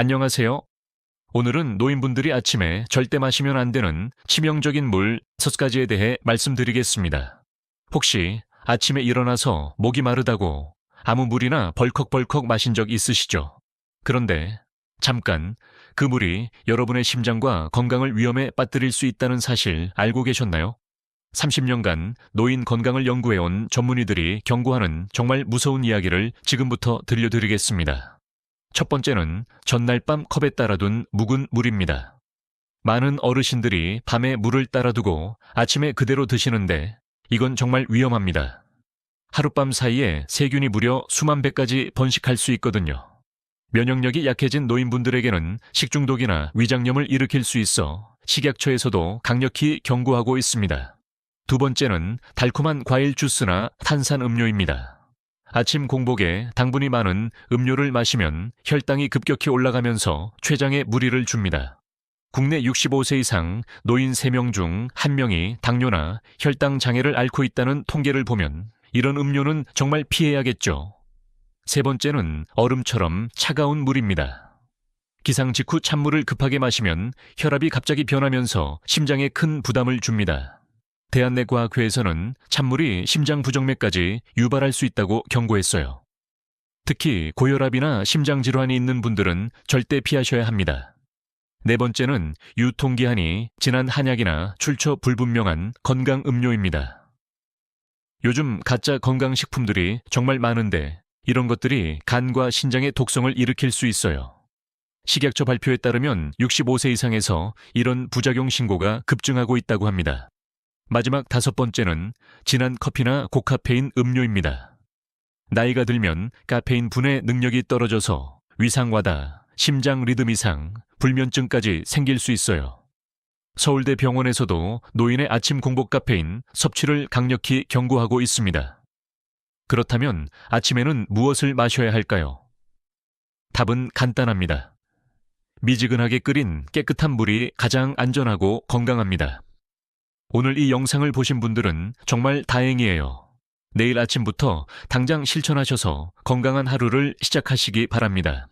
안녕하세요. 오늘은 노인분들이 아침에 절대 마시면 안 되는 치명적인 물 6가지에 대해 말씀드리겠습니다. 혹시 아침에 일어나서 목이 마르다고 아무 물이나 벌컥벌컥 마신 적 있으시죠? 그런데 잠깐 그 물이 여러분의 심장과 건강을 위험에 빠뜨릴 수 있다는 사실 알고 계셨나요? 30년간 노인 건강을 연구해온 전문의들이 경고하는 정말 무서운 이야기를 지금부터 들려드리겠습니다. 첫 번째는 전날 밤 컵에 따라둔 묵은 물입니다. 많은 어르신들이 밤에 물을 따라두고 아침에 그대로 드시는데 이건 정말 위험합니다. 하룻밤 사이에 세균이 무려 수만 배까지 번식할 수 있거든요. 면역력이 약해진 노인분들에게는 식중독이나 위장염을 일으킬 수 있어 식약처에서도 강력히 경고하고 있습니다. 두 번째는 달콤한 과일 주스나 탄산 음료입니다. 아침 공복에 당분이 많은 음료를 마시면 혈당이 급격히 올라가면서 췌장에 무리를 줍니다. 국내 65세 이상 노인 3명 중 1명이 당뇨나 혈당 장애를 앓고 있다는 통계를 보면 이런 음료는 정말 피해야겠죠. 세 번째는 얼음처럼 차가운 물입니다. 기상 직후 찬물을 급하게 마시면 혈압이 갑자기 변하면서 심장에 큰 부담을 줍니다. 대한내과학회에서는 찬물이 심장 부정맥까지 유발할 수 있다고 경고했어요. 특히 고혈압이나 심장 질환이 있는 분들은 절대 피하셔야 합니다. 네 번째는 유통기한이 지난 한약이나 출처 불분명한 건강 음료입니다. 요즘 가짜 건강식품들이 정말 많은데 이런 것들이 간과 신장의 독성을 일으킬 수 있어요. 식약처 발표에 따르면 65세 이상에서 이런 부작용 신고가 급증하고 있다고 합니다. 마지막 다섯 번째는 진한 커피나 고카페인 음료입니다. 나이가 들면 카페인 분해 능력이 떨어져서 위상와다, 심장 리듬 이상, 불면증까지 생길 수 있어요. 서울대 병원에서도 노인의 아침 공복 카페인 섭취를 강력히 경고하고 있습니다. 그렇다면 아침에는 무엇을 마셔야 할까요? 답은 간단합니다. 미지근하게 끓인 깨끗한 물이 가장 안전하고 건강합니다. 오늘 이 영상을 보신 분들은 정말 다행이에요. 내일 아침부터 당장 실천하셔서 건강한 하루를 시작하시기 바랍니다.